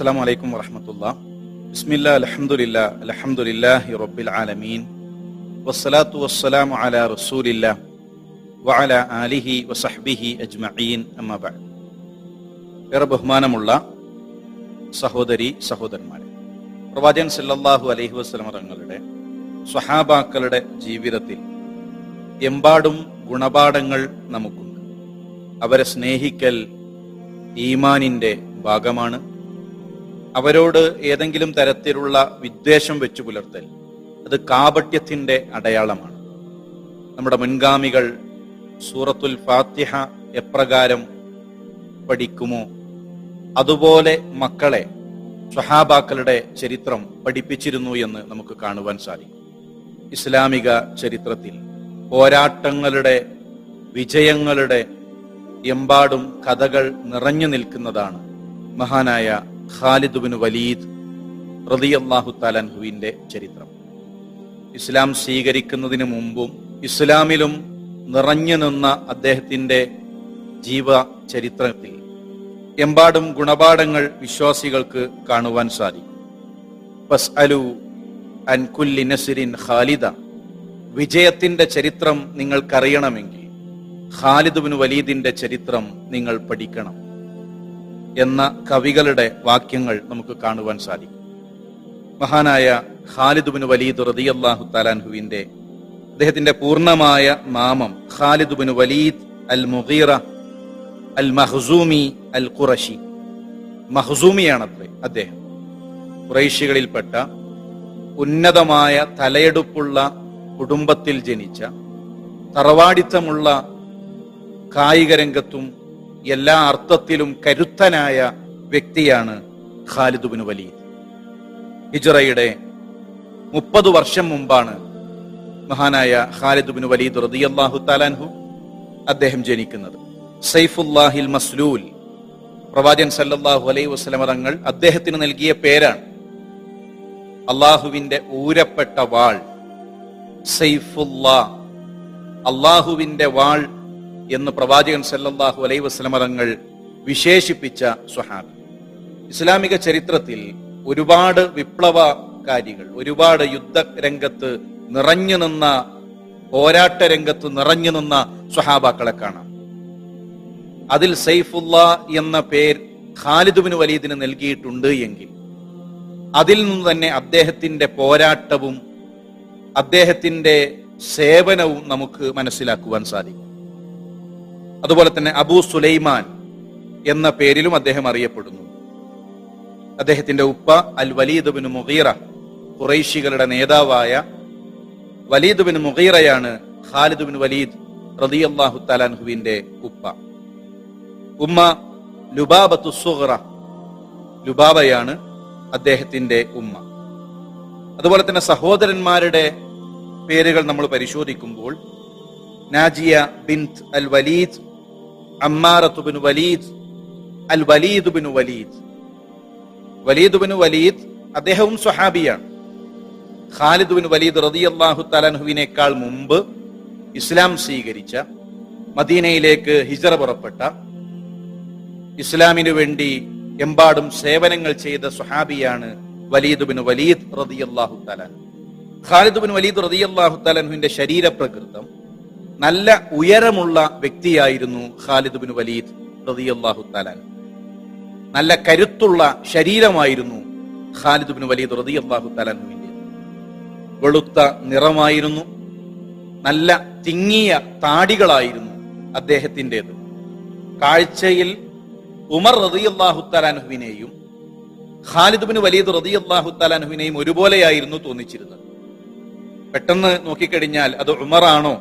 അസ്സാം വലൈക്കും വറഹമത്തുള്ള. ബിസ്മില്ല അലഹമുല്ല അലഹമുല്ലാഹി റബ്ബിൽ ആലമീൻ. വസ്സലാത്തു വസ്സലാമു അല റസൂലില്ല വഅല ആലിഹി വസഹ്ബിഹി അജ്മഈൻ അമ്മ ബഅദ്. ഏറെ ബഹുമാനമുള്ള സഹോദരി സഹോദരന്മാരെ പ്രവാചകൻ സല്ലല്ലാഹു അലൈഹി വസല്ലം തങ്ങളുടെ സ്വഹാബാക്കളുടെ ജീവിതത്തിൽ എമ്പാടും ഗുണപാഠങ്ങൾ നമുക്കുണ്ട്. അവരെ സ്നേഹിക്കൽ ഈമാനിന്റെ ഭാഗമാണ്. അവരോട് ഏതെങ്കിലും തരത്തിലുള്ള വിദ്വേഷം വെച്ചു പുലർത്തൽ അത് കാപട്യത്തിന്റെ അടയാളമാണ്. നമ്മുടെ മുൻഗാമികൾ സൂറത്തുൽ ഫാത്തിഹ എപ്രകാരം പഠിക്കുമോ? അതുപോലെ മക്കളെ സ്വഹാബാക്കളുടെ ചരിത്രം പഠിപ്പിച്ചിരുന്നു എന്ന് നമുക്ക് കാണുവാൻ സാധിക്കും. ഇസ്ലാമിക ചരിത്രത്തിൽ പോരാട്ടങ്ങളുടെ വിജയങ്ങളുടെ എമ്പാടും കഥകൾ നിറഞ്ഞു നിൽക്കുന്നതാണ് മഹാനായ ഖാലിദ് ബിൻ വലീദ് റളിയല്ലാഹു താലൻഹുവിന്റെ ചരിത്രം. ഇസ്ലാം സ്വീകരിക്കുന്നതിന് മുമ്പും ഇസ്ലാമിലും നിറഞ്ഞു നിന്ന അദ്ദേഹത്തിന്റെ ജീവ ചരിത്രത്തിൽ എമ്പാടും ഗുണപാഠങ്ങൾ വിശ്വാസികൾക്ക് കാണുവാൻ സാധിക്കും. ഫസ്അലു അൻ കുല്ലി നസിരിൻ ഖാലിദ. വിജയത്തിന്റെ ചരിത്രം നിങ്ങൾക്കറിയണമെങ്കിൽ ഖാലിദ് ബിൻ വലീദിന്റെ ചരിത്രം നിങ്ങൾ പഠിക്കണം. എന്ന കവികളുടെ വാക്യങ്ങൾ നമുക്ക് കാണുവാൻ സാധിക്കും. മഹാനായ ഖാലിദുബിൻ വലീദ് റതി അള്ളാഹു താലാൻഹുവിന്റെ അദ്ദേഹത്തിന്റെ പൂർണമായ നാമം ഖാലിദുബിൻ വലീദ് അൽ മുഗീറ അൽ മഹ്സൂമി അൽ ഖുറഷി മഹ്സൂമിയാണത്രേ അദ്ദേഹം. ഖുറൈശികളിൽപ്പെട്ട ഉന്നതമായ തലയെടുപ്പുള്ള കുടുംബത്തിൽ ജനിച്ച തറവാടിത്തമുള്ള കായിക രംഗത്തും എല്ലാ അർത്ഥത്തിലും കരുത്തനായ വ്യക്തിയാണ് ഖാലിദ് ബിൻ വലീദ്. ഹിജറയുടെ മുപ്പത് വർഷം മുമ്പാണ് മഹാനായ ഖാലിദ് ബിൻ വലീദ് റളിയല്ലാഹു താലാൻഹു അദ്ദേഹം ജനിക്കുന്നത്. സൈഫുല്ലാഹിൽ മസ്ലൂൽ പ്രവാചൻ സല്ലല്ലാഹു അലൈ വസല്ലമ തങ്ങൾ അദ്ദേഹത്തിന് നൽകിയ പേരാണ്. അള്ളാഹുവിന്റെ ഊരപ്പെട്ട വാൾ സൈഫുല്ലാ അള്ളാഹുവിന്റെ വാൾ എന്ന് പ്രവാചകൻ സല്ലാഹു അലൈ വസ്ലമതങ്ങൾ വിശേഷിപ്പിച്ച സുഹാബ് ഇസ്ലാമിക ചരിത്രത്തിൽ ഒരുപാട് വിപ്ലവകാരികൾ ഒരുപാട് യുദ്ധ രംഗത്ത് നിറഞ്ഞു നിന്ന പോരാട്ട രംഗത്ത് നിറഞ്ഞു നിന്ന സ്വഹാബാക്കളെ കാണാം. അതിൽ സൈഫുല്ല എന്ന പേര് ഖാലിദുബിന് വലീദിന് നൽകിയിട്ടുണ്ട് എങ്കിൽ അതിൽ നിന്ന് തന്നെ അദ്ദേഹത്തിന്റെ പോരാട്ടവും അദ്ദേഹത്തിന്റെ സേവനവും നമുക്ക് മനസ്സിലാക്കുവാൻ സാധിക്കും. അതുപോലെ തന്നെ അബൂ സുലൈമാൻ എന്ന പേരിലും അദ്ദേഹം അറിയപ്പെടുന്നു. അദ്ദേഹത്തിന്റെ ഉപ്പ അൽ വലീദ് ബിൻ മുഗീറ ഖുറൈശികളുടെ നേതാവായ വലീദ് ബിൻ മുഗീറയാണ് ഖാലിദ് ബിൻ വലീദ് റളിയല്ലാഹു തലാൻഹുവിന്റെ ഉപ്പ. ഉമ്മ ലുബാബത്തു സുഹറ ലുബാബയാണ് അദ്ദേഹത്തിന്റെ ഉമ്മ. അതുപോലെ തന്നെ സഹോദരന്മാരുടെ പേരുകൾ നമ്മൾ പരിശോധിക്കുമ്പോൾ Najiya bint al Walid അമ്മാറത്ത് bin Walid al Walid. Walid അദ്ദേഹവും സ്വഹാബിയാണ്. ഖാലിദ് ബിൻ വലീദ് റളിയല്ലാഹു തലാൻഹുവിനേക്കാൾ മുമ്പ് ഇസ്ലാം സ്വീകരിച്ച മദീനയിലേക്ക് ഹിജറ പുറപ്പെട്ട ഇസ്ലാമിനു വേണ്ടി എമ്പാടും സേവനങ്ങൾ ചെയ്ത സ്വഹാബിയാണ് വലീദ് ബിൻ വലീദ് റളിയല്ലാഹു തലാൻ ഖാലിദ് ബിൻ വലീദ് റളിയല്ലാഹു തലാൻഹുവിന്റെ ശരീരപ്രകൃതം നല്ല ഉയരമുള്ള വ്യക്തിയായിരുന്നു ഖാലിദ് ബിൻ വലീദ് റളിയല്ലാഹു തലാൻ നല്ല കരുത്തുള്ള ശരീരമായിരുന്നു ഖാലിദ് ബിൻ വലീദ് റളിയല്ലാഹു തലാൻഹുവിന്റെ വെളുത്ത നിറമായിരുന്നു. നല്ല തിങ്ങിയ താടികളായിരുന്നു അദ്ദേഹത്തിന്റെത്. കാഴ്ചയിൽ ഉമർ റതിയല്ലാഹു തലാൻഹുവിനെയും ഖാലിദ് ബിൻ വലീദ് റതിയല്ലാഹു തലാൻഹുവിനെയും ഒരുപോലെയായിരുന്നു തോന്നിച്ചിരുന്നത്. പെട്ടെന്ന് നോക്കിക്കഴിഞ്ഞാൽ അത് ഉമറാണോ?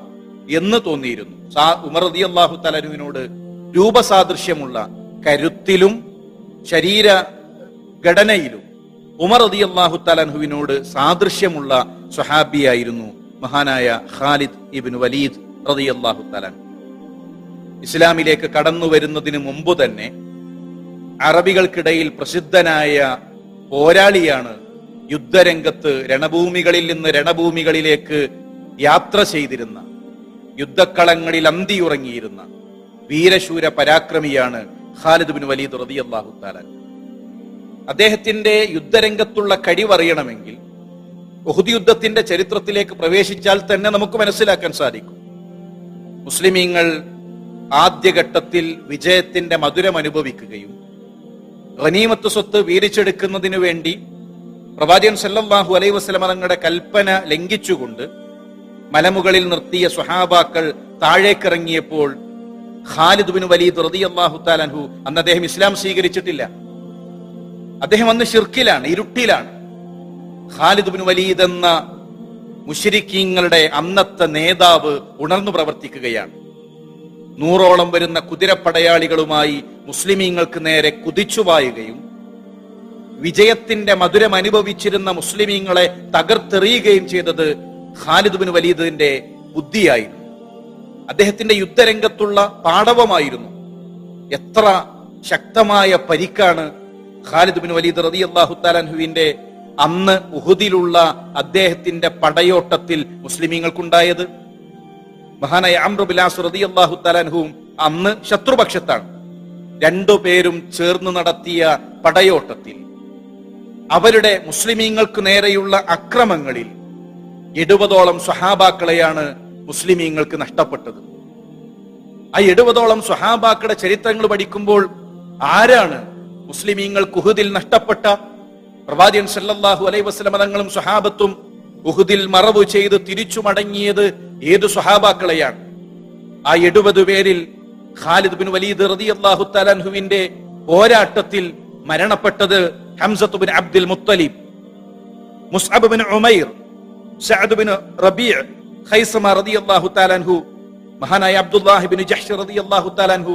എന്ന് തോന്നിയിരുന്നു. സാ ഉമർ റതി അള്ളാഹു തലനുവിനോട് രൂപസാദൃശ്യമുള്ള കരുത്തിലും ശരീര ഘടനയിലും ഉമർ റതിയല്ലാഹു തലാൻഹുവിനോട് സാദൃശ്യമുള്ള സ്വഹാബിയായിരുന്നു മഹാനായ ഖാലിദ് ഇബിൻ വലീദ് റതി അള്ളാഹു തലൻ ഇസ്ലാമിലേക്ക് കടന്നു വരുന്നതിന് മുമ്പ് തന്നെ അറബികൾക്കിടയിൽ പ്രസിദ്ധനായ പോരാളിയാണ് യുദ്ധരംഗത്ത് രണഭൂമികളിൽ നിന്ന് രണഭൂമികളിലേക്ക് യാത്ര ചെയ്തിരുന്ന യുദ്ധക്കളങ്ങളിൽ അന്തിയുറങ്ങിയിരുന്ന വീരശൂര പരാക്രമിയാണ് ഖാലിദ് ബിൻ വലീദ് റതി അള്ളാഹു തആല. അദ്ദേഹത്തിന്റെ യുദ്ധരംഗത്തുള്ള കഴിവറിയണമെങ്കിൽ ഉഹുദ് യുദ്ധത്തിന്റെ ചരിത്രത്തിലേക്ക് പ്രവേശിച്ചാൽ തന്നെ നമുക്ക് മനസ്സിലാക്കാൻ സാധിക്കും. മുസ്ലിമീങ്ങൾ ആദ്യഘട്ടത്തിൽ വിജയത്തിന്റെ മധുരം അനുഭവിക്കുകയും ഖനീമത്ത് സ്വത്ത് വീരിച്ചെടുക്കുന്നതിനു വേണ്ടി പ്രവാചകൻ സല്ലാഹു വസല്ലമ തങ്ങളുടെ കൽപ്പന ലംഘിച്ചുകൊണ്ട് മലമുകളിൽ നിർത്തിയ സുഹാബാക്കൾ താഴേക്കിറങ്ങിയപ്പോൾ ഖാലിദ് ബിൻ വലീദ് താലൻഹു അന്ന് അദ്ദേഹം ഇസ്ലാം സ്വീകരിച്ചിട്ടില്ല. അദ്ദേഹം അന്ന് ഷിർക്കിലാണ് ഇരുട്ടിലാണ്. ഖാലിദ് വലീദ് എന്ന മുഷരിക്കീങ്ങളുടെ അന്നത്തെ നേതാവ് ഉണർന്നു പ്രവർത്തിക്കുകയാണ്. നൂറോളം വരുന്ന കുതിരപ്പടയാളികളുമായി മുസ്ലിമീങ്ങൾക്ക് നേരെ കുതിച്ചുപായുകയും വിജയത്തിന്റെ മധുരം അനുഭവിച്ചിരുന്ന മുസ്ലിമീങ്ങളെ തകർത്തെറിയുകയും ചെയ്തത് ഖാലിദ് ബിൻ വലീദിന്റെ ബുദ്ധിയായിരുന്നു. അദ്ദേഹത്തിന്റെ യുദ്ധരംഗത്തുള്ള പാടവമായിരുന്നു. എത്ര ശക്തമായ പരിക്കാണ് ഖാലിദ് ബിൻ വലീദ് റതി അള്ളാഹു താലാൻഹുവിന്റെ അന്ന് ഉഹുദിലുള്ള അദ്ദേഹത്തിന്റെ പടയോട്ടത്തിൽ മുസ്ലിമീങ്ങൾക്കുണ്ടായത്. മഹാനായ അമ്രുബിലാസ് റതി അള്ളാഹു താലാൻഹുവും അന്ന് ശത്രുപക്ഷത്താണ്. രണ്ടുപേരും ചേർന്ന് നടത്തിയ പടയോട്ടത്തിൽ. അവരുടെ മുസ്ലിമീങ്ങൾക്ക് നേരെയുള്ള അക്രമങ്ങളിൽ എഴുപതോളം സ്വഹാബാക്കളെയാണ് മുസ്ലിമീങ്ങൾക്ക് നഷ്ടപ്പെട്ടത്. ആ എഴുപതോളം സ്വഹാബാക്കളുടെ ചരിത്രങ്ങൾ പഠിക്കുമ്പോൾ ആരാണ് മുസ്ലിമീങ്ങൾ കുഹുദിൽ നഷ്ടപ്പെട്ട? പ്രവാചകൻ സല്ലല്ലാഹു അലൈഹി വസല്ലമ തങ്ങളും സ്വഹാബത്തും ഉഹുദിൽ മറവ് ചെയ്ത് തിരിച്ചു മടങ്ങിയത് ഏത് സ്വഹാബാക്കളെയാണ്? ആ എഴുപത് പേരിൽ ഖാലിദ് ബിൻ വലീദ് റളിയല്ലാഹു തലാൻഹുവിന്റെ പോരാട്ടത്തിൽ മരണപ്പെട്ടത് Hamza bin Abdul Muttalib Musab bin Umair Khaithama റളിയല്ലാഹു തആലാൻഹു മഹാനായ അബ്ദുല്ലാഹി റളിയല്ലാഹു തആലാൻഹു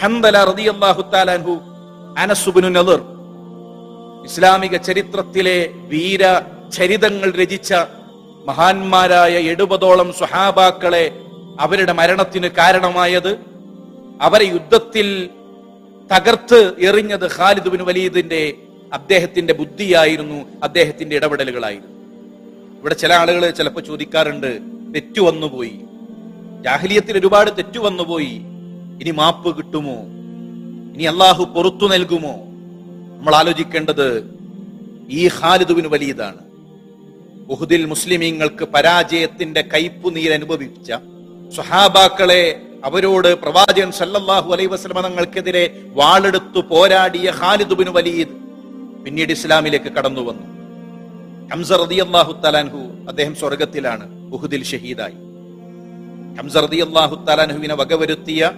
ഹംദല റളിയല്ലാഹു തആലാൻഹു അനസ് ബിൻ നദർ. ഇസ്ലാമിക ചരിത്രത്തിലെ വീര ചരിതങ്ങൾ രചിച്ച മഹാന്മാരായ എഴുപതോളം സ്വഹാബാക്കളെ അവരുടെ മരണത്തിന് കാരണമായത് അവരെ യുദ്ധത്തിൽ തകർത്ത് എറിഞ്ഞത് ഖാലിദ് ബിൻ വലീദിന്റെ അദ്ദേഹത്തിന്റെ ബുദ്ധിയായിരുന്നു അദ്ദേഹത്തിന്റെ ഇടപെടലുകളായിരുന്നു. ഇവിടെ ചില ആളുകൾ ചിലപ്പോൾ ചോദിക്കാറുണ്ട് തെറ്റു വന്നുപോയി ജാഹലിയത്തിൽ ഒരുപാട് തെറ്റു വന്നുപോയി ഇനി മാപ്പ് കിട്ടുമോ? ഇനി അള്ളാഹു പുറത്തു നൽകുമോ? നമ്മൾ ആലോചിക്കേണ്ടത് ഈ ഖാലിദുബിന് വലിയതാണ്. ഉഹുദിൽ മുസ്ലിമീങ്ങൾക്ക് പരാജയത്തിന്റെ കയ്പു നീർ അനുഭവിച്ച സ്വഹാബാക്കളെ അവരോട് പ്രവാചകൻ സല്ലല്ലാഹു വസല്ലമ തങ്ങൾക്കെതിരെ വാളെടുത്തു പോരാടിയ ഖാലിദുബിന് വലീദ് പിന്നീട് ഇസ്ലാമിലേക്ക് കടന്നു വന്നു ഹംസ അദ്ദേഹം സ്വർഗത്തിലാണ് ഉഹുദിൽ ഷഹീദായി. ഹംസ വകവരുത്തിയ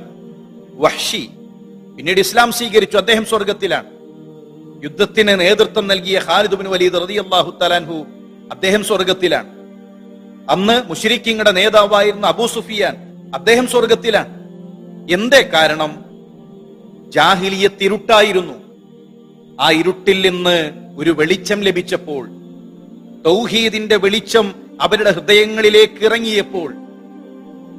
വഹ്ഷി പിന്നീട് ഇസ്ലാം സ്വീകരിച്ചു അദ്ദേഹം സ്വർഗത്തിലാണ് യുദ്ധത്തിന് നേതൃത്വം നൽകിയ ഖാലിദ് വലീദ് റതി അള്ളാഹു തലാൻഹു അദ്ദേഹം സ്വർഗത്തിലാണ് അന്ന് മുഷരിക്കിങ്ങളുടെ നേതാവായിരുന്ന അബൂ സുഫിയാൻ അദ്ദേഹം സ്വർഗത്തിലാണ് എന്തേ കാരണം? ജാഹിലിയത്തിരുട്ടായിരുന്നു. ആ ഇരുട്ടിൽ നിന്ന് ഒരു വെളിച്ചം ലഭിച്ചപ്പോൾ തൗഹീദിന്റെ വെളിച്ചം അവരുടെ ഹൃദയങ്ങളിലേക്ക് ഇറങ്ങിയപ്പോൾ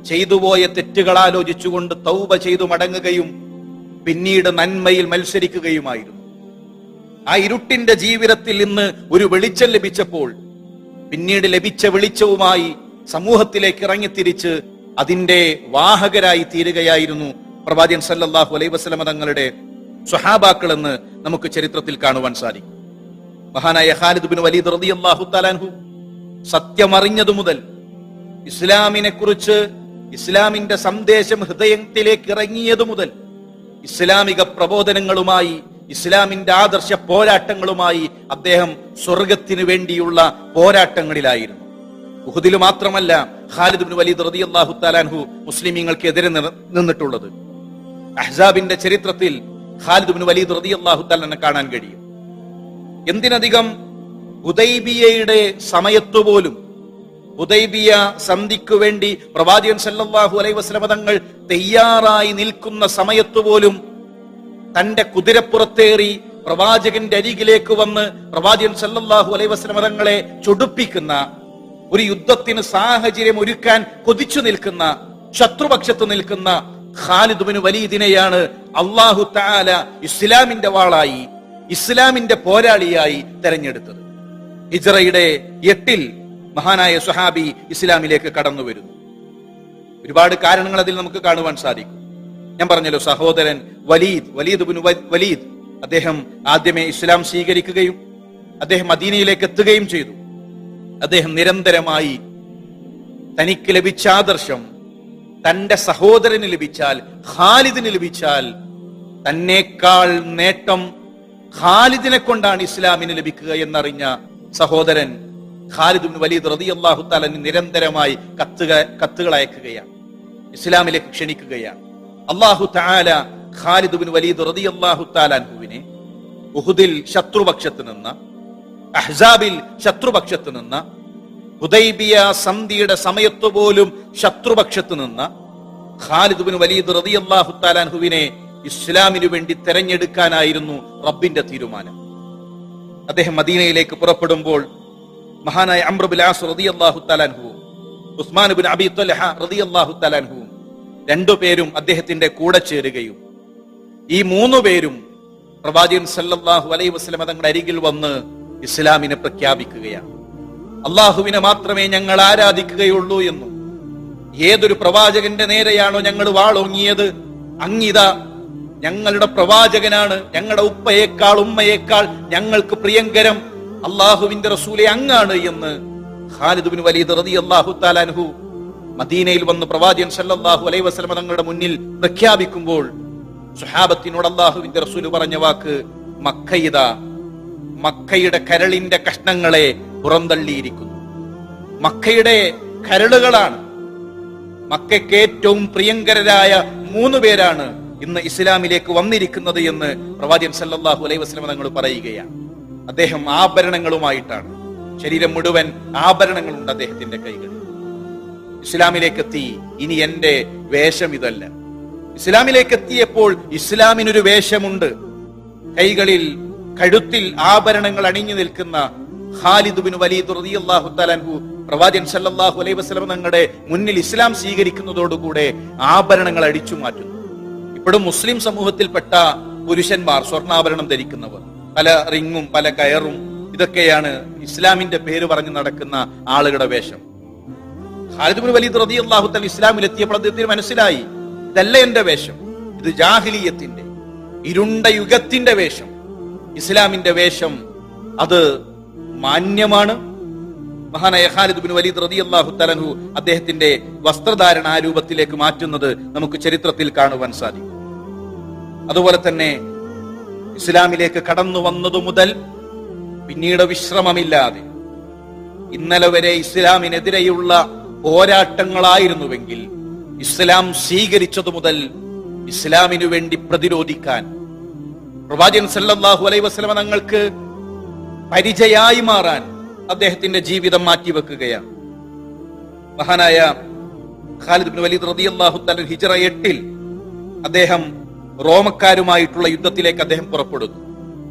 ചെയ്തുപോയ തെറ്റുകൾ ആലോചിച്ചുകൊണ്ട് തൗബ ചെയ്തു മടങ്ങുകയും പിന്നീട് നന്മയിൽ മത്സരിക്കുകയുമായിരുന്നു. ആ ഇരുട്ടിന്റെ ജീവിതത്തിൽ നിന്ന് ഒരു വെളിച്ചം ലഭിച്ചപ്പോൾ പിന്നീട് ലഭിച്ച വെളിച്ചവുമായി സമൂഹത്തിലേക്ക് ഇറങ്ങിത്തിരിച്ച് അതിന്റെ വാഹകരായി തീരുകയായിരുന്നു പ്രവാചകൻ സല്ലല്ലാഹു അലൈഹി വസല്ലമ തങ്ങളുടെ സ്വഹാബാക്കൾ എന്ന് നമുക്ക് ചരിത്രത്തിൽ കാണുവാൻ സാധിക്കും. മഹാനായ ഖാലിദ് ബിൻ വലീദ് റളിയല്ലാഹു തആലാൻഹു സത്യമറിഞ്ഞതു മുതൽ ഇസ്ലാമിനെ കുറിച്ച് ഇസ്ലാമിന്റെ സന്ദേശം ഹൃദയത്തിലേക്ക് ഇറങ്ങിയതു മുതൽ ഇസ്ലാമിക പ്രബോധനങ്ങളുമായി ഇസ്ലാമിന്റെ ആദർശ പോരാട്ടങ്ങളുമായി അദ്ദേഹം സ്വർഗത്തിന് വേണ്ടിയുള്ള പോരാട്ടങ്ങളിലായിരുന്നു. ഉഹുദിൽ മാത്രമല്ല ഖാലിദ് ബിൻ വലീദ് റതി അള്ളാഹു താലാൻഹു മുസ്ലിമീങ്ങൾക്കെതിരെ നിന്നിട്ടുള്ളത്. അഹ്സാബിന്റെ ചരിത്രത്തിൽ ഖാലിദ് ബിൻ വലീദ് അള്ളാഹു തആലാനെ കാണാൻ കഴിയും. എന്തിനധികം ഹുദൈബിയയുടെ സമയത്തുപോലും ഹുദൈബിയ സന്ധിക്കു വേണ്ടി പ്രവാചകൻ സല്ലാഹു അലൈഹി വസല്ലമ തങ്ങൾ തയ്യാറായി നിൽക്കുന്ന സമയത്തുപോലും തന്റെ കുതിരപ്പുറത്തേറി പ്രവാചകന്റെ അരികിലേക്ക് വന്ന് പ്രവാചകൻ സല്ലാഹു അലൈഹി വസല്ലമ തങ്ങളെ ചൊടുപ്പിക്കുന്ന ഒരു യുദ്ധത്തിന് സാഹചര്യം ഒരുക്കാൻ കൊതിച്ചു നിൽക്കുന്ന ശത്രുപക്ഷത്ത് നിൽക്കുന്ന ഖാലിദ് ബിൻ വലീദിനെയാണ് അള്ളാഹു താല ഇസ്ലാമിന്റെ വാളായി ഇസ്ലാമിന്റെ പോരാളിയായി തെരഞ്ഞെടുത്തത്. ഹിജ്റയുടെ എട്ടിൽ മഹാനായ സുഹാബി ഇസ്ലാമിലേക്ക് കടന്നു വരുന്നു. ഒരുപാട് കാരണങ്ങൾ അതിൽ നമുക്ക് കാണുവാൻ സാധിക്കും. ഞാൻ പറഞ്ഞല്ലോ സഹോദരൻ വലീദ് വലീദ് വലീദ്. അദ്ദേഹം ആദ്യമേ ഇസ്ലാം സ്വീകരിക്കുകയും അദ്ദേഹം അദീനയിലേക്ക് എത്തുകയും ചെയ്തു. അദ്ദേഹം നിരന്തരമായി തനിക്ക് ലഭിച്ച ആദർശം തന്റെ സഹോദരന് ലഭിച്ചാൽ ഖാലിദിന് ലഭിച്ചാൽ തന്നേക്കാൾ നേട്ടം ഖാലിദിനെ കൊണ്ടാണ് ഇസ്ലാമിന് ലഭിക്കുക എന്നറിഞ്ഞ സഹോദരൻ ഖാലിദ് വലീദ് റതി അള്ളാഹു താലന് നിരന്തരമായി കത്തുക കത്തുകൾ അയക്കുകയാണ്. ഇസ്ലാമിലേക്ക് ക്ഷണിക്കുകയാണ്. അള്ളാഹു താല ഖാലിദ് വലീദ് റതി അള്ളാഹു താലാൻഹുവിനെ ഉഹുദിൽ ശത്രുപക്ഷത്ത് നിന്ന് അഹ്സാബിൽ ശത്രുപക്ഷത്ത് നിന്ന് ഹുദൈബിയ സന്ധിയുടെ സമയത്ത് പോലും ശത്രുപക്ഷത്ത് നിന്ന് ഖാലിദ് വലീദ് റതി അള്ളാഹു താലാൻഹുവിനെ ഇസ്ലാമിനു വേണ്ടി തെരഞ്ഞെടുക്കാനായിരുന്നു റബ്ബിന്റെ തീരുമാനം. അദ്ദേഹം മദീനയിലേക്ക് പുറപ്പെടുമ്പോൾ മഹാനായ അമ്രബുലാസ് റതി അള്ളാഹു തലാൻഹുവും ഉസ്മാൻ ബിൻ അബി ത്വൽഹ റളിയല്ലാഹു രണ്ടു രണ്ടുപേരും അദ്ദേഹത്തിന്റെ കൂടെ ചേരുകയും ഈ മൂന്നു പേരും പ്രവാചകൻ സല്ലല്ലാഹു അലൈഹി വസല്ലം തങ്ങളുടെ അരികിൽ വന്ന് ഇസ്ലാമിനെ പ്രഖ്യാപിക്കുകയാണ്. അള്ളാഹുവിനെ മാത്രമേ ഞങ്ങൾ ആരാധിക്കുകയുള്ളൂ എന്നും ഏതൊരു പ്രവാചകന്റെ നേരെയാണോ ഞങ്ങൾ വാളോങ്ങിയത് അങ്ങിത ഞങ്ങളുടെ പ്രവാചകനാണ് ഞങ്ങളുടെ ഉപ്പയേക്കാൾ ഉമ്മയേക്കാൾ ഞങ്ങൾക്ക് പ്രിയങ്കരം അള്ളാഹുവിന്റെ റസൂലെ അങ്ങാണ് എന്ന് ഖാലിദ് ബിൻ വലീദ് റതി അള്ളാഹു താലാൻഹു മദീനയിൽ വന്ന് പ്രവാചകൻ സല്ലാഹു അലൈ വസ്ലമ തങ്ങളുടെ മുന്നിൽ പ്രഖ്യാപിക്കുമ്പോൾ സുഹാബത്തിനോട് അള്ളാഹുവിന്റെ റസൂൽ പറഞ്ഞ വാക്ക് മക്കയിത മക്കയുടെ കരളിന്റെ കഷ്ണങ്ങളെ പുറന്തള്ളിയിരിക്കുന്നു. മക്കയുടെ കരളുകളാണ് മക്കയ്ക്ക് ഏറ്റവും പ്രിയങ്കരരായ മൂന്ന് പേരാണ് ഇന്ന് ഇസ്ലാമിലേക്ക് വന്നിരിക്കുന്നത് എന്ന് പ്രവാചകൻ സല്ലാഹു അലൈഹി വസ്ലമ തങ്ങൾ പറയുകയാണ്. അദ്ദേഹം ആഭരണങ്ങളുമായിട്ടാണ്. ശരീരം മുഴുവൻ ആഭരണങ്ങളുണ്ട് അദ്ദേഹത്തിന്റെ കൈകളിൽ. ഇസ്ലാമിലേക്ക് എത്തി ഇനി എന്റെ വേഷം ഇതല്ല. ഇസ്ലാമിലേക്ക് എത്തിയപ്പോൾ ഇസ്ലാമിനൊരു വേഷമുണ്ട്. കൈകളിൽ കഴുത്തിൽ ആഭരണങ്ങൾ അണിഞ്ഞു നിൽക്കുന്ന ഖാലിദ് വലീദ് റളിയല്ലാഹു തആലാഹു പ്രവാചകൻ സല്ലല്ലാഹു അലൈഹി വസല്ലം തങ്ങളുടെ മുന്നിൽ ഇസ്ലാം സ്വീകരിക്കുന്നതോടുകൂടെ ആഭരണങ്ങൾ അടിച്ചു മാറ്റുന്നു. ഇപ്പോഴും മുസ്ലിം സമൂഹത്തിൽപ്പെട്ട പുരുഷന്മാർ സ്വർണാഭരണം ധരിക്കുന്നവർ പല റിങ്ങും പല കയറും ഇതൊക്കെയാണ് ഇസ്ലാമിന്റെ പേര് പറഞ്ഞ് നടക്കുന്ന ആളുകളുടെ വേഷം. ഖാലിദ് ബിൻ വലീദ് റളിയല്ലാഹു തആല ഇസ്ലാമിൽ എത്തിയപ്പോൾ അദ്ദേഹത്തിന് മനസ്സിലായി ഇതല്ല എന്റെ വേഷം ഇത് ജാഹിലിയത്തിന്റെ ഇരുണ്ട യുഗത്തിന്റെ വേഷം. ഇസ്ലാമിന്റെ വേഷം അത് മാന്യമാണ്. മഹാനായ ഖാലിദ് ബിൻ വലീദ് റളിയല്ലാഹു തലഹു അദ്ദേഹത്തിന്റെ വസ്ത്രധാരണ ആ രൂപത്തിലേക്ക് മാറ്റുന്നത് നമുക്ക് ചരിത്രത്തിൽ കാണുവാൻ സാധിക്കും. അതുപോലെ തന്നെ ഇസ്ലാമിലേക്ക് കടന്നു വന്നതു മുതൽ പിന്നീട് വിശ്രമമില്ലാതെ ഇന്നലെ വരെ ഇസ്ലാമിനെതിരെയുള്ള പോരാട്ടങ്ങളായിരുന്നുവെങ്കിൽ ഇസ്ലാം സ്വീകരിച്ചതു മുതൽ ഇസ്ലാമിനു വേണ്ടി പ്രതിരോധിക്കാൻ പ്രവാചകൻ സല്ലാഹു അലൈ വസ്ലമ തങ്ങൾക്ക് പരിചയായി മാറാൻ അദ്ദേഹത്തിന്റെ ജീവിതം മാറ്റിവെക്കുകയാണ്. മഹാനായ ഖാലിദ് ബിൻ വലീദ് റളിയല്ലാഹു തആല ഹിജറ എട്ടിൽ അദ്ദേഹം റോമക്കാരുമായിട്ടുള്ള യുദ്ധത്തിലേക്ക് അദ്ദേഹം പുറപ്പെടുന്നു.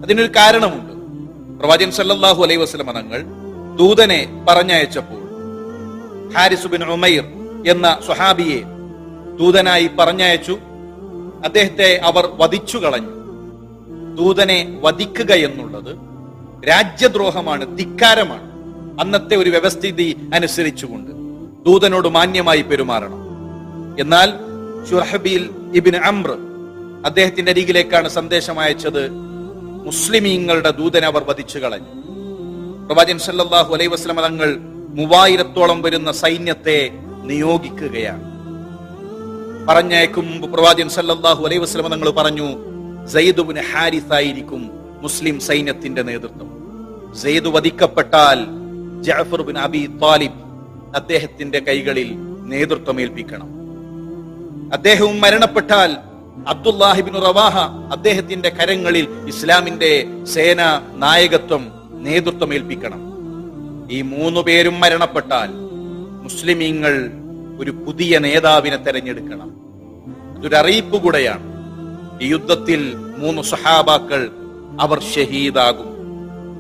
അതിനൊരു കാരണമുണ്ട്. പ്രവാചകൻ സല്ലല്ലാഹു അലൈഹി വസല്ലമ തങ്ങൾ ദൂതനെ പറഞ്ഞയച്ചപ്പോൾ ഹാരിസുബിൻ ഉമൈർ എന്ന സുഹാബിയെ ദൂതനായി പറഞ്ഞയച്ചു. അദ്ദേഹത്തെ അവർ വധിച്ചു കളഞ്ഞു. ദൂതനെ വധിക്കുക എന്നുള്ളത് രാജ്യദ്രോഹമാണ് ധിക്കാരമാണ്. അന്നത്തെ ഒരു വ്യവസ്ഥിതി അനുസരിച്ചുകൊണ്ട് ദൂതനോട് മാന്യമായി പെരുമാറണം. എന്നാൽ ഷുഹബീൽ ഇബിൻ അമ്ര അദ്ദേഹത്തിന്റെ അരികിലേക്കാണ് സന്ദേശം അയച്ചത്. മുസ്ലിമീങ്ങളുടെ ദൂതനെ അവർ വധിച്ചു കളഞ്ഞു. പ്രവാചൻ സല്ലാഹു അലൈ വസ്ലമ തങ്ങൾ മൂവായിരത്തോളം വരുന്ന സൈന്യത്തെ നിയോഗിക്കുകയാണ്. പറഞ്ഞയക്കും മുമ്പ് പ്രവാചകൻ സല്ലല്ലാഹു അലൈഹി വസ്ലമ തങ്ങൾ പറഞ്ഞു സയ്യിദുബിന് ഹാരിസ് ആയിരിക്കും മുസ്ലിം സൈന്യത്തിന്റെ നേതൃത്വം. സെയ്ദ് വധിക്കപ്പെട്ടാൽ ജഅഫർ ബിൻ അബി താലിബ് അദ്ദേഹത്തിന്റെ കൈകളിൽ നേതൃത്വം ഏൽപ്പിക്കണം അദ്ദേഹവും മരണപ്പെട്ടാൽ അബ്ദുല്ലാഹിബിൻ റവാഹ അദ്ദേഹത്തിന്റെ കരങ്ങളിൽ ഇസ്ലാമിന്റെ സേന നായകത്വം നേതൃത്വം ഏൽപ്പിക്കണം. ഈ മൂന്നു പേരും മരണപ്പെട്ടാൽ മുസ്ലിമീങ്ങൾ ഒരു പുതിയ നേതാവിനെ തെരഞ്ഞെടുക്കണം. അതൊരു അറിയിപ്പ് കൂടെയാണ്. ഈ യുദ്ധത്തിൽ മൂന്ന് സഹാബാക്കൾ അവർ ഷഹീദാകും.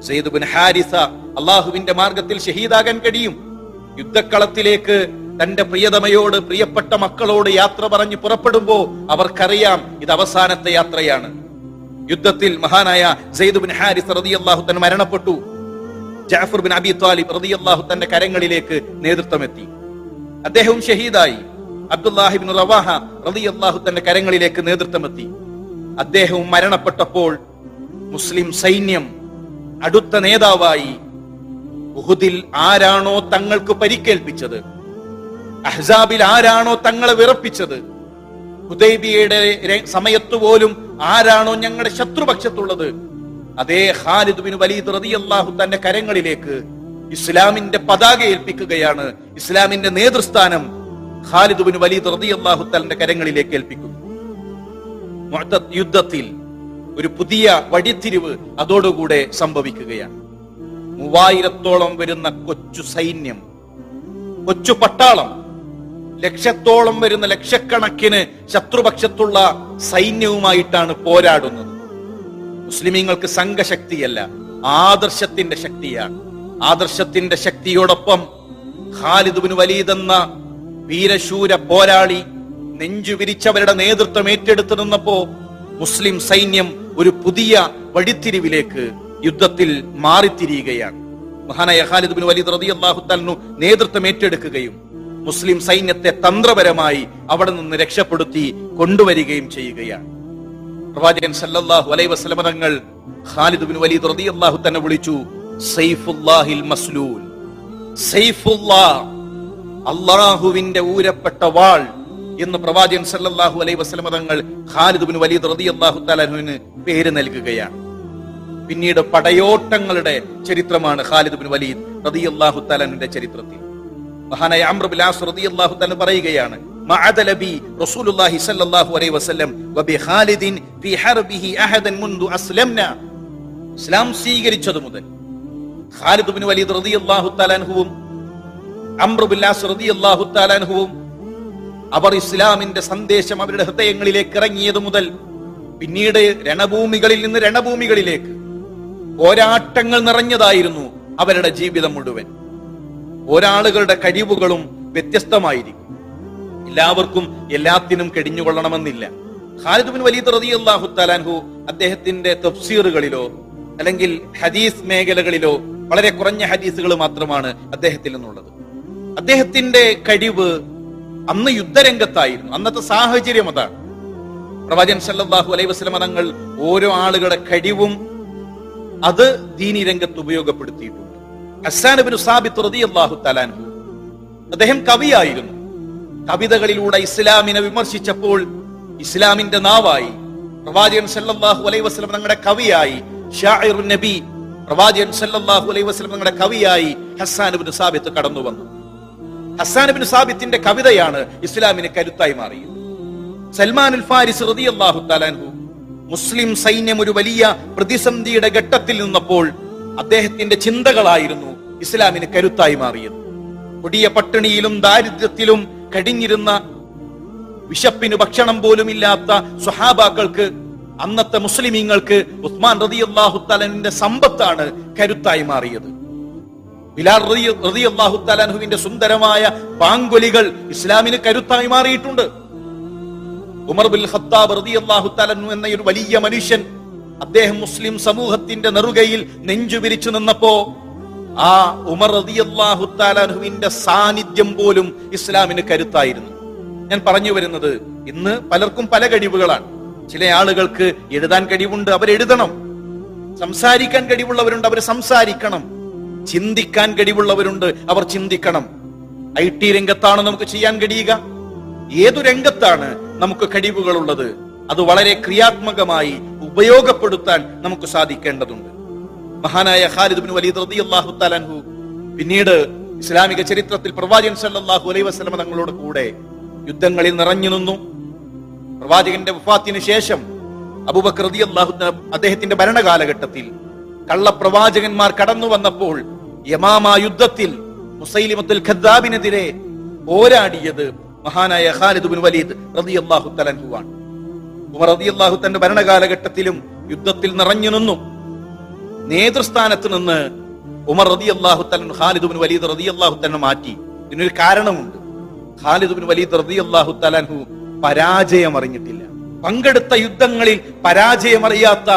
സെയ്ദ് ബിൻ ഹാരിസ അള്ളാഹുവിന്റെ മാർഗത്തിൽ ഷഹീദാകാൻ കഴിയും. യുദ്ധക്കളത്തിലേക്ക് തന്റെ പ്രിയതമയോട് പ്രിയപ്പെട്ട മക്കളോട് യാത്ര പറഞ്ഞ് പുറപ്പെടുമ്പോ അവർക്കറിയാം ഇത് അവസാനത്തെ യാത്രയാണ്. യുദ്ധത്തിൽ മഹാനായ സെയ്ദ് ബിൻ ഹാരിസ് റളിയല്ലാഹു തൻ മരണപ്പെട്ടു. ജാഫർ ബിൻ അബി താലിബ് റളിയല്ലാഹു തന്റെ കരങ്ങളിലേക്ക് നേതൃത്വമെത്തി. അദ്ദേഹവും ഷഹീദായി. അബ്ദുല്ലാഹിബിൻ റവാഹ റളിയല്ലാഹു തന്റെ കരങ്ങളിലേക്ക് നേതൃത്വം എത്തി അദ്ദേഹവും മരണപ്പെട്ടപ്പോൾ മുസ്ലിം സൈന്യം അടുത്ത നേതാവായി ഉഹുദിൽ ആരാണോ തങ്ങൾക്ക് പരിക്കേൽപ്പിച്ചത്? അഹ്സാബിൽ ആരാണോ തങ്ങളെ വിറപ്പിച്ചത്? ഹുദൈബിയയുടെ സമയത്ത് പോലും ആരാണോ ഞങ്ങളുടെ ശത്രുപക്ഷത്തുള്ളത്? അതേ ഖാലിദ് ബിൻ വലീദ് റളിയല്ലാഹു തന്റെ കരങ്ങളിലേക്ക് ഇസ്ലാമിന്റെ പതാക ഏൽപ്പിക്കുകയാണ്. ഇസ്ലാമിന്റെ നേതൃസ്ഥാനം ഖാലിദ് ബിൻ വലീദ് റളിയല്ലാഹു തന്റെ കരങ്ങളിലേക്ക് ഏൽപ്പിക്കുന്നു യുദ്ധത്തിൽ ഒരു പുതിയ വഴിത്തിരിവ് അതോടുകൂടെ സംഭവിക്കുകയാണ്. മൂവായിരത്തോളം വരുന്ന കൊച്ചു സൈന്യം കൊച്ചു പട്ടാളം ലക്ഷത്തോളം വരുന്ന ലക്ഷക്കണക്കിന് ശത്രുപക്ഷത്തുള്ള സൈന്യവുമായിട്ടാണ് പോരാടുന്നത്. മുസ്ലിമീങ്ങൾക്ക് സംഘശക്തിയല്ല ആദർശത്തിന്റെ ശക്തിയാണ്. ആദർശത്തിന്റെ ശക്തിയോടൊപ്പം ഖാലിദുബിന് വലീദെന്ന വീരശൂര പോരാളി നെഞ്ചു വിരിച്ചവരുടെ നേതൃത്വം ഏറ്റെടുത്തു നിന്നപ്പോ മുസ്ലിം സൈന്യം ഒരു പുതിയ വഴിത്തിരിവിലേക്ക് യുദ്ധത്തിൽ മാറിത്തിരിയുകയാണ്. മഹാനായ ഖാലിദ് ബിൻ വലീദ് റളിയല്ലാഹു തആല നേതൃത്വം ഏറ്റെടുക്കുകയും മുസ്ലിം സൈന്യത്തെ തന്ത്രപരമായി അവിടെ നിന്ന് രക്ഷപ്പെടുത്തി കൊണ്ടുവരികയും ചെയ്യുകയാണ്. പ്രവാചകൻ സല്ലല്ലാഹു അലൈഹി വസല്ലമ തങ്ങൾ ഖാലിദ് ബിൻ വലീദ് റളിയല്ലാഹു തന്നെ വിളിച്ചു സൈഫുല്ലാഹിൽ മസ്ലൂൽ. സൈഫുല്ലാ അള്ളാഹുവിന്റെ ഊരപ്പെട്ട വാൾ. എന്ന് പ്രവാചകൻ സല്ലല്ലാഹു അലൈഹി വസല്ലമ തങ്ങൾ ഖാലിദ് ബിൻ വലീദ് റളിയല്ലാഹു തആലഹുവിന് പേര് നൽകുകയാണ്. പിന്നീട് പടയോട്ടങ്ങളുടെ ചരിത്രമാണ് ഖാലിദ് ബിൻ വലീദ് റതി അള്ളാഹു തലാനിന്റെ ചരിത്രത്തിൽ. മഹാനായ അമ്രബിലാസ് റതി അള്ളാഹു തആല പറയുകയാണ് ഇസ്ലാം സ്വീകരിച്ചതു മുതൽ ഖാലിദ് വലീദ് അവർ ഇസ്ലാമിന്റെ സന്ദേശം അവരുടെ ഹൃദയങ്ങളിലേക്ക് ഇറങ്ങിയത് മുതൽ പിന്നീട് രണഭൂമികളിൽ നിന്ന് രണഭൂമികളിലേക്ക് പോരാട്ടങ്ങൾ നിറഞ്ഞതായിരുന്നു അവരുടെ ജീവിതം മുഴുവൻ. ഒരാളുകളുടെ കഴിവുകളും വ്യത്യസ്തമായിരിക്കും. എല്ലാവർക്കും എല്ലാത്തിനും കെടിഞ്ഞുകൊള്ളണമെന്നില്ല. ഖാലിദ് ബിൻ വലീദ് റളിയല്ലാഹു തലാൻഹു അദ്ദേഹത്തിന്റെ തഫ്സീറുകളിലോ അല്ലെങ്കിൽ ഹദീസ് മേഖലകളിലോ വളരെ കുറഞ്ഞ ഹദീസുകൾ മാത്രമാണ് അദ്ദേഹത്തിൽ നിന്നുള്ളത്. അദ്ദേഹത്തിന്റെ കഴിവ് അന്ന് യുദ്ധരംഗത്തായിരുന്നു. അന്നത്തെ സാഹചര്യം അതാണ്. പ്രവാചകൻ സല്ലാഹു അലൈഹി തങ്ങൾ ഓരോ ആളുകളുടെ കഴിവും അത് ദീനി രംഗത്ത് ഉപയോഗപ്പെടുത്തിയിട്ടുണ്ട്. ഹസ്സാൻ സാബിത്ത് റതി റളിയല്ലാഹു തആലാൻഹു അദ്ദേഹം കവിയായിരുന്നു. കവിതകളിലൂടെ ഇസ്ലാമിനെ വിമർശിച്ചപ്പോൾ ഇസ്ലാമിന്റെ നാവായി. പ്രവാചകൻ സല്ലല്ലാഹു അലൈഹി വസല്ലം തങ്ങളുടെ കവിയായി. ഷാഇറുൻ നബി പ്രവാചകൻ സല്ലല്ലാഹു അലൈഹി വസല്ലം തങ്ങളുടെ കവിയായി ഹസ്സാൻ ഇബ്നു സാബിത്ത് കടന്നു വന്നു ഹസ്സാൻ ബിൻ സാബിത്തിന്റെ കവിതയാണ് ഇസ്ലാമിന് കരുത്തായി മാറിയത്. സൽമാൻ അൽ ഫാരിസ് റളിയല്ലാഹു തആലാൻഹു മുസ്ലിം സൈന്യം ഒരു വലിയ പ്രതിസന്ധിയുടെ ഘട്ടത്തിൽ നിന്നപ്പോൾ അദ്ദേഹത്തിന്റെ ചിന്തകളായിരുന്നു ഇസ്ലാമിന് കരുത്തായി മാറിയത്. കൊടിയ പട്ടിണിയിലും ദാരിദ്ര്യത്തിലും കടിഞ്ഞിരുന്ന വിശപ്പിന് ഭക്ഷണം പോലും ഇല്ലാത്ത സ്വഹാബാക്കൾക്ക് അന്നത്തെ മുസ്ലിമീങ്ങൾക്ക് ഉസ്മാൻ റതി അള്ളാഹു തലനിന്റെ സമ്പത്താണ് കരുത്തായി മാറിയത്. ബിലാൽ റതി അള്ളാഹു തലാൻഹുവിന്റെ സുന്ദരമായ പാങ്കൊലികൾ ഇസ്ലാമിന് കരുത്തായി മാറിയിട്ടുണ്ട്. ഉമർ ബിൻ ഖത്താബ് റളിയല്ലാഹു തആലഹു എന്ന ഒരു വലിയ മനുഷ്യൻ അദ്ദേഹം മുസ്ലിം സമൂഹത്തിന്റെ നെറുകയിൽ നെഞ്ചു വിരിച്ചു നിന്നപ്പോ ആ ഉമർ റളിയല്ലാഹു തആലഹുവിന്റെ സാന്നിധ്യം പോലും ഇസ്ലാമിന് കരുത്തായിരുന്നു. ഞാൻ പറഞ്ഞു വരുന്നത് ഇന്ന് പലർക്കും പല കഴിവുകളാണ്. ചില ആളുകൾക്ക് എഴുതാൻ കഴിവുണ്ട് അവരെഴുതണം സംസാരിക്കാൻ കഴിവുള്ളവരുണ്ട് അവർ സംസാരിക്കണം. ചിന്തിക്കാൻ കഴിവുള്ളവരുണ്ട് അവർ ചിന്തിക്കണം. ഐ ടി രംഗത്താണ് നമുക്ക് ചെയ്യാൻ കഴിയുക. ഏതു രംഗത്താണ് നമുക്ക് കഴിവുകളുള്ളത്? അത് വളരെ ക്രിയാത്മകമായി ഉപയോഗപ്പെടുത്താൻ നമുക്ക് സാധിക്കേണ്ടതുണ്ട്. മഹാനായ ഖാലിദ് ബിൻ വലീദ് റളിയല്ലാഹു തആലഹു പിന്നീട് ഇസ്ലാമിക ചരിത്രത്തിൽ പ്രവാചകൻ സല്ലല്ലാഹു അലൈഹി വസല്ലം തങ്ങളോട് കൂടെ യുദ്ധങ്ങളിൽ നിറഞ്ഞു നിന്നു. പ്രവാചകന്റെ വഫാത്തിന് ശേഷം അബൂബക്കർ റളിയല്ലാഹു തആല അദ്ദേഹത്തിന്റെ ഭരണകാലഘട്ടത്തിൽ കള്ളപ്രവാചകന്മാർ കടന്നു വന്നപ്പോൾ യമാമ യുദ്ധത്തിൽ മുസൈലിമത്തുൽ ഖദ്ദാബിനെതിരെ പോരാടിയത് മഹാനായ ഖാലിദ് ബിൻ വലീദ് റളിയല്ലാഹു തആലഹു ആണ് ഉമർ റളിയല്ലാഹു തന്റെ ഭരണകാലഘട്ടത്തിലും യുദ്ധത്തിൽ നിറഞ്ഞു നിന്നു. നേതൃസ്ഥാനത്ത് നിന്ന് ഉമർ റളിയല്ലാഹു തലൻ ഖാലിദ് ബിൻ വലീദ് റളിയല്ലാഹു തന്നെ മാറ്റി. ഇതിനൊരു കാരണമുണ്ട്. ഖാലിദ് ബിൻ വലീദ് റളിയല്ലാഹു തലൻഹു പരാജയം അറിഞ്ഞിട്ടില്ല പങ്കെടുത്ത യുദ്ധങ്ങളിൽ പരാജയമറിയാത്ത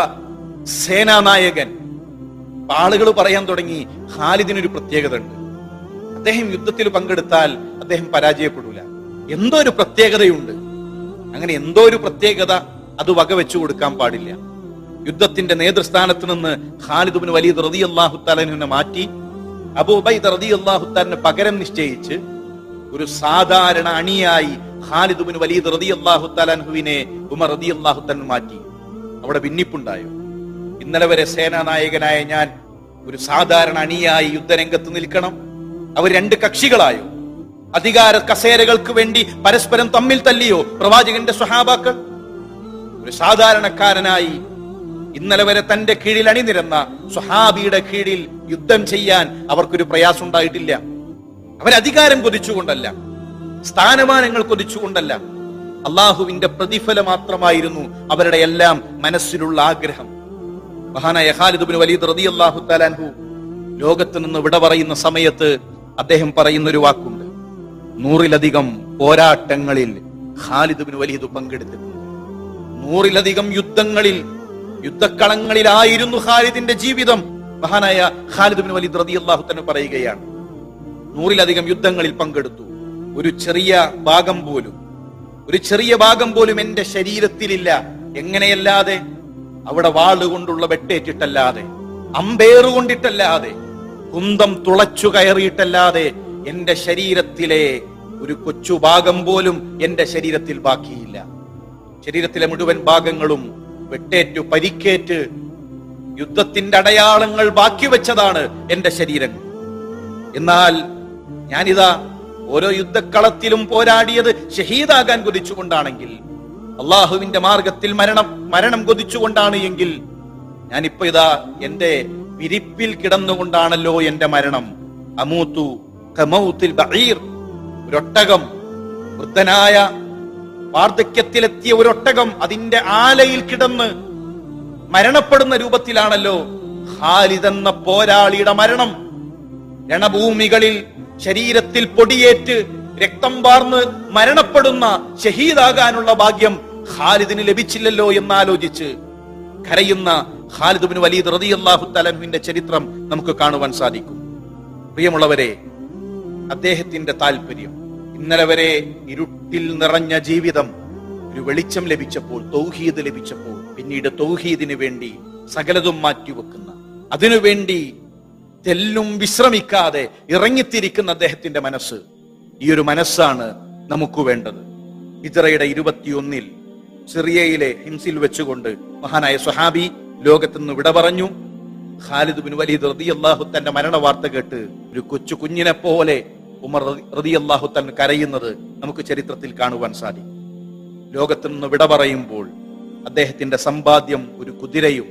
സേനാനായകൻ. ആളുകൾ പറയാൻ തുടങ്ങി ഖാലിദിനൊരു പ്രത്യേകത ഉണ്ട് അദ്ദേഹം യുദ്ധത്തിൽ പങ്കെടുത്താൽ അദ്ദേഹം പരാജയപ്പെടൂല. എന്തോ ഒരു പ്രത്യേകതയുണ്ട്? അങ്ങനെ എന്തോ ഒരു പ്രത്യേകത അത് വകവെച്ചു കൊടുക്കാൻ പാടില്ല. യുദ്ധത്തിന്റെ നേതൃസ്ഥാനത്ത് നിന്ന് ഖാലിദുബിന് വലിയ റതി അള്ളാഹുത്താലിനെ മാറ്റി അബൂബൈദ് റതി അള്ളാഹുത്താലിന് പകരം നിശ്ചയിച്ച് ഒരു സാധാരണ അണിയായി ഖാലിദുബിന് വലിയ റതി അള്ളാഹുത്താലുവിനെ ഉമർ റതി അള്ളാഹുത്താൻ മാറ്റി. അവിടെ ഭിന്നിപ്പുണ്ടായോ? ഇന്നലെ വരെ സേനാനായകനായ ഞാൻ ഒരു സാധാരണ അണിയായി യുദ്ധരംഗത്ത് നിൽക്കണം. അവർ രണ്ട് കക്ഷികളായോ? അധികാര കസേരകൾക്ക് വേണ്ടി പരസ്പരം തമ്മിൽ തല്ലിയോ? പ്രവാചകന്റെ സ്വഹാബാക്കൾ? ഒരു സാധാരണക്കാരനായി ഇന്നലെ വരെ തന്റെ കീഴിൽ അണിനിരന്ന സ്വഹാബിയുടെ കീഴിൽ യുദ്ധം ചെയ്യാൻ അവർക്കൊരു പ്രയാസം ഉണ്ടായിട്ടില്ല അവരധികാരം കൊതിച്ചുകൊണ്ടല്ല സ്ഥാനമാനങ്ങൾ കൊതിച്ചുകൊണ്ടല്ല. അള്ളാഹുവിന്റെ പ്രതിഫലം മാത്രമായിരുന്നു അവരുടെ എല്ലാം മനസ്സിലുള്ള ആഗ്രഹം. മഹാനായ ഖാലിദ് വലീദ് റതി അള്ളാഹു താലാൻഹു ലോകത്ത് നിന്ന് വിട പറയുന്ന സമയത്ത് അദ്ദേഹം പറയുന്ന ഒരു വാക്കുണ്ട്. നൂറിലധികം പോരാട്ടങ്ങളിൽ ഖാലിദ് ബിൻ വലീദ് പങ്കെടുത്തിട്ടുണ്ട് നൂറിലധികം യുദ്ധങ്ങളിൽ യുദ്ധക്കളങ്ങളിലായിരുന്നു ഖാലിദിന്റെ ജീവിതം. മഹാനായ ഖാലിദ് ബിൻ വലീദ് റതി അള്ളാഹു തന്നെ പറയുകയാണ് നൂറിലധികം യുദ്ധങ്ങളിൽ പങ്കെടുത്തു. ഒരു ചെറിയ ഭാഗം പോലും ഒരു ചെറിയ ഭാഗം പോലും എന്റെ ശരീരത്തിലില്ല. എങ്ങനെയല്ലാതെ? അവിടെ വാളുകൊണ്ടുള്ള വെട്ടേറ്റിട്ടല്ലാതെ അമ്പേറുകൊണ്ടിട്ടല്ലാതെ കുന്തം തുളച്ചു കയറിയിട്ടല്ലാതെ എന്റെ ശരീരത്തിലെ ഒരു കൊച്ചു ഭാഗം പോലും എന്റെ ശരീരത്തിൽ ബാക്കിയില്ല. ശരീരത്തിലെ മുഴുവൻ ഭാഗങ്ങളും വെട്ടേറ്റു പരിക്കേറ്റ് യുദ്ധത്തിന്റെ അടയാളങ്ങൾ ബാക്കി വെച്ചതാണ് എന്റെ ശരീരം. എന്നാൽ ഞാനിതാ ഓരോ യുദ്ധക്കളത്തിലും പോരാടിയത് ഷഹീദാകാൻ കൊതിച്ചുകൊണ്ടാണെങ്കിൽ അള്ളാഹുവിന്റെ മാർഗത്തിൽ മരണം മരണം കൊതിച്ചുകൊണ്ടാണ് എങ്കിൽ ഞാനിപ്പോ ഇതാ എന്റെ വിരിപ്പിൽ കിടന്നുകൊണ്ടാണല്ലോ എന്റെ മരണം. അമൂത്തു ഒരൊട്ടകം വൃദ്ധനായ വാർദ്ധക്യത്തിലെത്തിയ ഒരൊട്ടകം അതിന്റെ ആലയിൽ കിടന്ന് മരണപ്പെടുന്ന രൂപത്തിലാണല്ലോ ഖാലിദ് എന്ന പോരാളിയുടെ മരണം. രണഭൂമികളിൽ ശരീരത്തിൽ പൊടിയേറ്റ് രക്തം വാർന്ന് മരണപ്പെടുന്ന ഷഹീദാകാനുള്ള ഭാഗ്യം ഖാലിദിന് ലഭിച്ചില്ലല്ലോ എന്നാലോചിച്ച് കരയുന്ന ഖാലിദ് വലീദ് റതി അള്ളാഹു തലൻവിന്റെ ചരിത്രം നമുക്ക് കാണുവാൻ സാധിക്കും. പ്രിയമുള്ളവരെ അദ്ദേഹത്തിന്റെ താല്പര്യം ഇന്നലെ വരെ ഇരുട്ടിൽ നിറഞ്ഞ ജീവിതം ഒരു വെളിച്ചം ലഭിച്ചപ്പോൾ തൗഹീദ് ലഭിച്ചപ്പോൾ പിന്നീട് തൗഹീദിന് വേണ്ടി സകലതും മാറ്റിവെക്കുന്ന അതിനുവേണ്ടി തെല്ലും വിശ്രമിക്കാതെ ഇറങ്ങിത്തിരിക്കുന്ന അദ്ദേഹത്തിന്റെ മനസ്സ്. ഈ ഒരു മനസ്സാണ് നമുക്ക് വേണ്ടത്. ഹിജറയുടെ ഇരുപത്തിയൊന്നിൽ സിറിയയിലെ ഹിംസിൽ വെച്ചുകൊണ്ട് മഹാനായ സുഹാബി ലോകത്ത് നിന്ന് വിട പറഞ്ഞു. ഖാലിദ് ബിൻ വലീദ് അള്ളാഹു തന്റെ മരണ വാർത്ത കേട്ട് ഒരു കൊച്ചു കുഞ്ഞിനെ പോലെ ഉമർ റതി അള്ളാഹു തൻ കരയുന്നത് നമുക്ക് ചരിത്രത്തിൽ കാണുവാൻ സാധിക്കും. ലോകത്തു നിന്ന് വിട പറയുമ്പോൾ അദ്ദേഹത്തിന്റെ സമ്പാദ്യം ഒരു കുതിരയും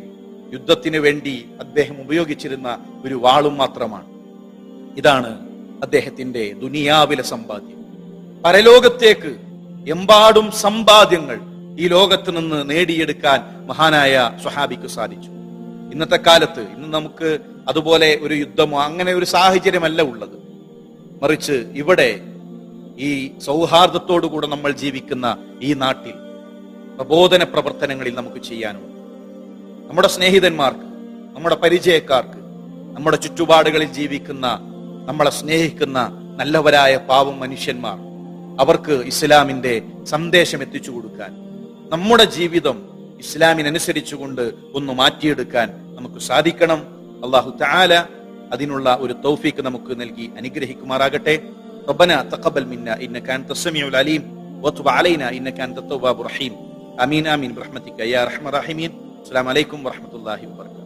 യുദ്ധത്തിന് വേണ്ടി അദ്ദേഹം ഉപയോഗിച്ചിരുന്ന ഒരു വാളും മാത്രമാണ്. ഇതാണ് അദ്ദേഹത്തിന്റെ ദുനിയാവിലെ സമ്പാദ്യം. പരലോകത്തേക്ക് എമ്പാടും സമ്പാദ്യങ്ങൾ ഈ ലോകത്ത് നിന്ന് നേടിയെടുക്കാൻ മഹാനായ സ്വഹാബിക്ക് സാധിച്ചു. ഇന്നത്തെ കാലത്ത് ഇന്ന് നമുക്ക് അതുപോലെ ഒരു യുദ്ധമോ അങ്ങനെ ഒരു സാഹചര്യമല്ല ഉള്ളത്. മറിച്ച് ഇവിടെ ഈ സൗഹാർദ്ദത്തോടുകൂടെ നമ്മൾ ജീവിക്കുന്ന ഈ നാട്ടിൽ പ്രബോധന പ്രവർത്തനങ്ങളിൽ നമുക്ക് ചെയ്യാനുണ്ട്. നമ്മുടെ സ്നേഹിതന്മാർക്ക് നമ്മുടെ പരിചയക്കാർക്ക് നമ്മുടെ ചുറ്റുപാടുകളിൽ ജീവിക്കുന്ന നമ്മളെ സ്നേഹിക്കുന്ന നല്ലവരായ പാവം മനുഷ്യന്മാർ അവർക്ക് ഇസ്ലാമിന്റെ സന്ദേശം എത്തിച്ചു കൊടുക്കാൻ നമ്മുടെ ജീവിതം ഇസ്ലാമിനനുസരിച്ചുകൊണ്ട് ഒന്ന് മാറ്റിയെടുക്കാൻ നമുക്ക് സാധിക്കണം. അള്ളാഹു താല അതിനുള്ള ഒരു തൗഫീക്ക് നമുക്ക് നൽകി അനുഗ്രഹിക്കുമാറാകട്ടെ ربنا تقبل منا انك انت السميع العليم وتب علينا انك انت التواب الرحيم امين امين برحمتك يا ارحم الراحمين السلام عليكم ورحمه الله وبركاته